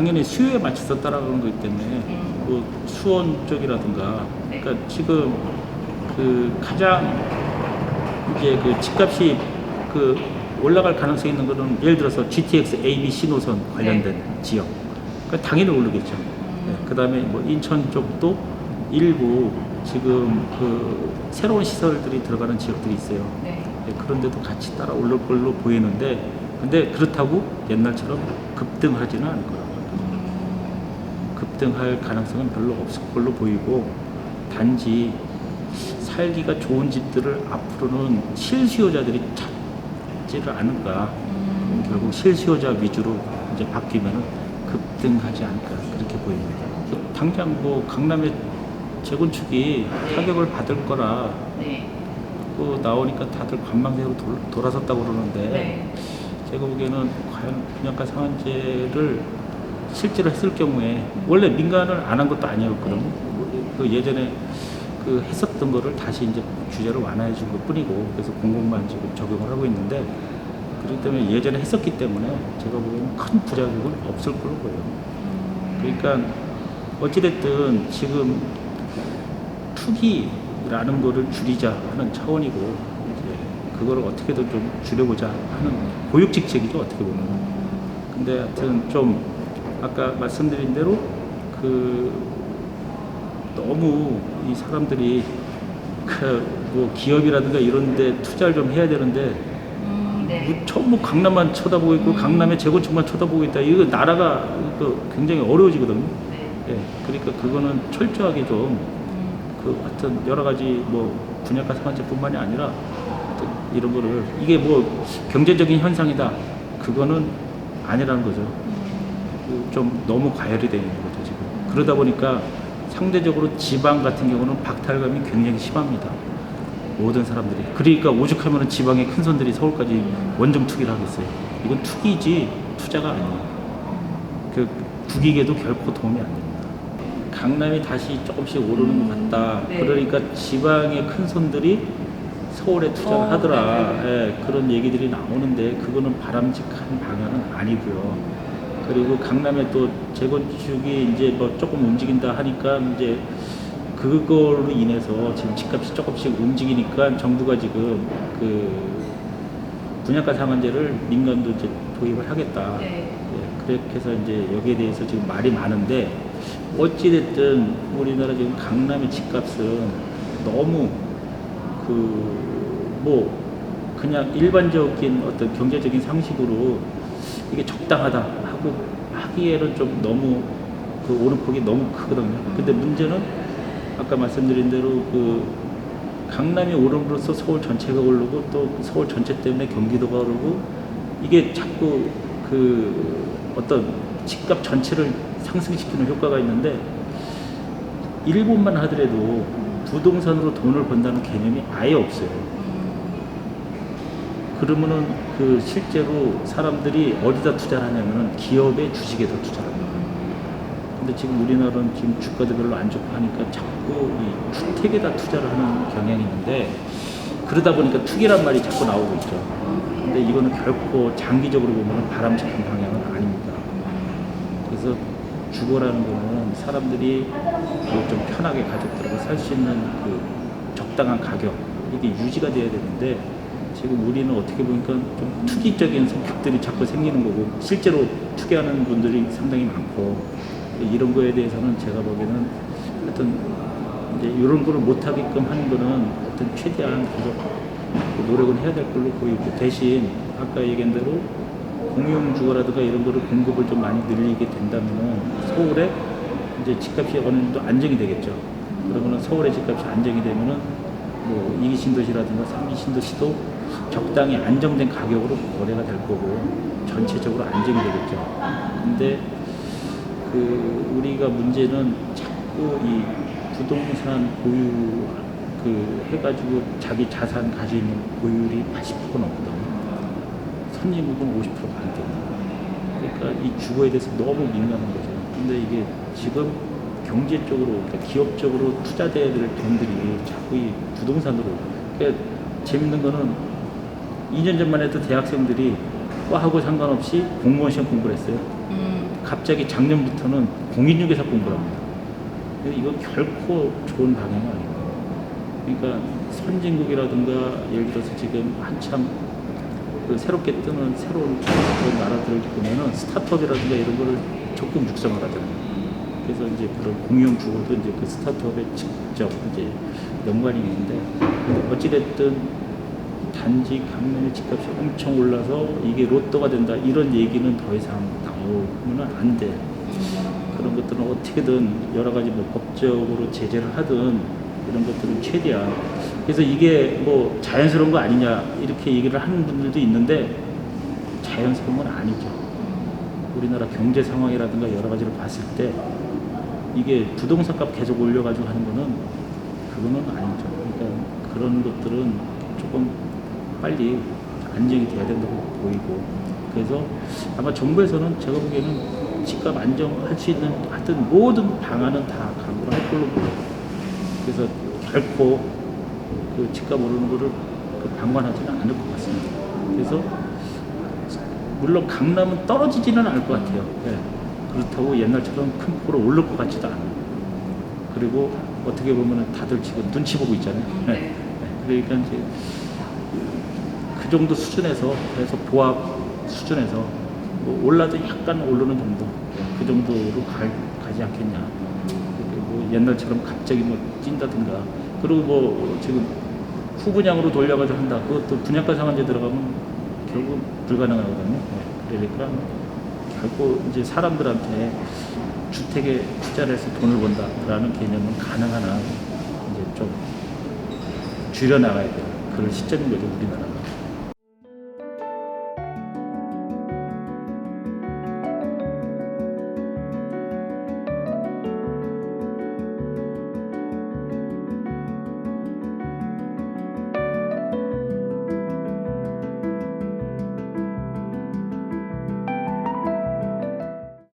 당연히 수요에 맞춰서 따라가는 거기 때문에 음. 뭐 수원 쪽이라든가 네. 그러니까 지금 그 가장 이제 그 집값이 그 올라갈 가능성이 있는 거는 예를 들어서 GTX A, B, C 노선 관련된 지역. 그러니까 당연히 오르겠죠. 네, 음. 그다음에 뭐 인천 쪽도 일부 지금 그 새로운 시설들이 들어가는 지역들이 있어요. 네. 네, 그런데도 같이 따라 오를 걸로 보이는데 근데 그렇다고 옛날처럼 급등하지는 않을 거라고. 음. 급등할 가능성은 별로 없을 걸로 보이고 단지 살기가 좋은 집들을 앞으로는 실수요자들이 찾지를 않을까 음. 결국 실수요자 위주로 이제 바뀌면은 급등하지 않을까 그렇게 보입니다. 당장 뭐 강남의 재건축이 타격을 받을 거라 네. 그 나오니까 다들 관망대로 돌, 돌아섰다고 그러는데 네. 제가 보기에는 과연 분양가 상한제를 실제로 했을 경우에 원래 민간을 안 한 것도 아니었거든요. 그 예전에 그 했었던 거를 다시 이제 규제를 완화해 준 것 뿐이고 그래서 공공만 지금 적용을 하고 있는데 그렇기 때문에 예전에 했었기 때문에 제가 보기에는 큰 부작용은 없을 걸로 보여요. 음. 그러니까 어찌됐든 지금 투기라는 거를 줄이자 하는 차원이고 이제 그거를 어떻게든 좀 줄여보자 하는 고육직책이죠 어떻게 보면. 근데 하여튼 좀 아까 말씀드린 대로 그 너무 이 사람들이 그 뭐 기업이라든가 이런 데 투자를 좀 해야 되는데 음. 네. 뭐 전부 강남만 쳐다보고 있고 강남의 재건축만 쳐다보고 있다. 이거 나라가 그 굉장히 어려워지거든요. 네. 예, 그러니까 그거는 철저하게 좀 음. 그 하여튼 여러 가지 뭐 분양가 상한제뿐만이 아니라 이런 거를 이게 뭐 경제적인 현상이다 그거는 아니라는 거죠. 음. 그좀 너무 과열이 되어 있는 거죠 지금. 그러다 보니까 상대적으로 지방 같은 경우는 박탈감이 굉장히 심합니다. 모든 사람들이. 그러니까 오죽하면 지방의 큰 손들이 서울까지 원정 투기를 하겠어요. 이건 투기지 투자가 아니에요. 그 국익에도 결코 도움이 안 됩니다. 강남이 다시 조금씩 오르는 것 같다. 네. 그러니까 지방의 큰 손들이 서울에 투자를 어, 하더라. 네, 예, 그런 얘기들이 나오는데 그거는 바람직한 방향은 아니고요. 그리고 강남에 또 재건축이 이제 뭐 조금 움직인다 하니까 이제 그걸로 인해서 지금 집값이 조금씩 움직이니까 정부가 지금 그 분양가 상한제를 민간도 이제 도입을 하겠다. 네. 예, 그렇게 해서 이제 여기에 대해서 지금 말이 많은데 어찌됐든 우리나라 지금 강남의 집값은 너무 그 뭐 그냥 일반적인 어떤 경제적인 상식으로 이게 적당하다 하고 하기에는 좀 너무 그 오름폭이 너무 크거든요. 근데 문제는 아까 말씀드린 대로 그 강남이 오름으로써 서울 전체가 오르고 또 서울 전체 때문에 경기도가 오르고 이게 자꾸 그 어떤 집값 전체를 상승시키는 효과가 있는데 일본만 하더라도 부동산으로 돈을 번다는 개념이 아예 없어요. 그러면은 그 실제로 사람들이 어디다 투자를 하냐면은 기업의 주식에다 투자를 합니다. 근데 지금 우리나라는 지금 주가도 별로 안 좋고 하니까 자꾸 이 주택에다 투자를 하는 경향이 있는데 그러다 보니까 투기란 말이 자꾸 나오고 있죠. 근데 이거는 결코 장기적으로 보면 바람직한 방향은 아닙니다. 그래서 주거라는 거는 사람들이 뭐좀 편하게 가족들하고 살 수 있는 그 적당한 가격 이게 유지가 돼야 되는데 지금 우리는 어떻게 보니까 좀 투기적인 성격들이 자꾸 생기는 거고 실제로 투기하는 분들이 상당히 많고 이런 거에 대해서는 제가 보기에는 하여튼 이제 이런 거를 못하게끔 하는 거는 하여튼 최대한 계속 그 노력은 해야 될 걸로 보이고 대신 아까 얘기한 대로 공용 주거라든가 이런 거를 공급을 좀 많이 늘리게 된다면은 서울에 이제 집값이 어느 정도 안정이 되겠죠. 그러면은 서울의 집값이 안정이 되면은 뭐 2기 신도시라든가 3기 신도시도 적당히 안정된 가격으로 거래가 될 거고 전체적으로 안정이 되겠죠. 근데 그 우리가 문제는 자꾸 이 부동산 보유 그 해가지고 자기 자산 가지고 있는 보유율이 80% 넘거든요. 선진국은 50%가 안 됩니다. 그러니까 이 주거에 대해서 너무 민감한 거죠. 근데 이게 지금 경제적으로, 그러니까 기업적으로 투자돼야 될 돈들이 자꾸 이 부동산으로. 그러니까 재밌는 거는 2년 전만 해도 대학생들이 과하고 상관없이 공무원 시험 공부를 했어요. 음. 갑자기 작년부터는 공인중개사 공부를 합니다. 근데 이거 결코 좋은 방향은 아니에요. 그러니까 선진국이라든가 예를 들어서 지금 한참 그 새롭게 뜨는 새로운 그런 나라들을 보면은 스타트업이라든가 이런 거를 적극 육성을 하잖아요. 그래서 이제 그런 공용 주고도 이제 그 스타트업에 직접 이제 연관이 있는데 어찌됐든 단지 강남의 집값이 엄청 올라서 이게 로또가 된다 이런 얘기는 더 이상 나오면 안 돼. 그런 것들은 어떻게든 여러 가지 뭐 법적으로 제재를 하든 이런 것들은 최대한 그래서 이게 뭐 자연스러운 거 아니냐 이렇게 얘기를 하는 분들도 있는데 자연스러운 건 아니죠. 우리나라 경제 상황이라든가 여러 가지를 봤을 때 이게 부동산 값 계속 올려가지고 하는 거는 그거는 아니죠. 그러니까 그런 것들은 조금 빨리 안정이 돼야 된다고 보이고 그래서 아마 정부에서는 제가 보기에는 집값 안정할 수 있는 하여튼 모든 방안은 다 강구를 할 걸로 보여요. 그래서 결코 그 집값 오르는 거를 그 방관하지는 않을 것 같습니다. 그래서 물론 강남은 떨어지지는 않을 것 같아요. 예. 그렇다고 옛날처럼 큰 폭으로 오를 것 같지도 않아요. 그리고 어떻게 보면 다들 지금 눈치 보고 있잖아요. 예. 네. 예. 그러니까 이제 그 정도 수준에서 그래서 보합 수준에서 뭐 올라도 약간 오르는 정도 예, 그 정도로 가, 가지 않겠냐. 뭐 옛날처럼 갑자기 뭐 찐다든가 그리고 뭐 지금 후분양으로 돌려가지고 한다. 그것도 분양가 상한제 들어가면 결국 불가능하거든요. 네. 그러니까 결국 이제 사람들한테 주택에 투자를 해서 돈을 번다라는 개념은 가능하나 이제 좀 줄여나가야 돼요. 그런 시점인 거죠, 우리나라가.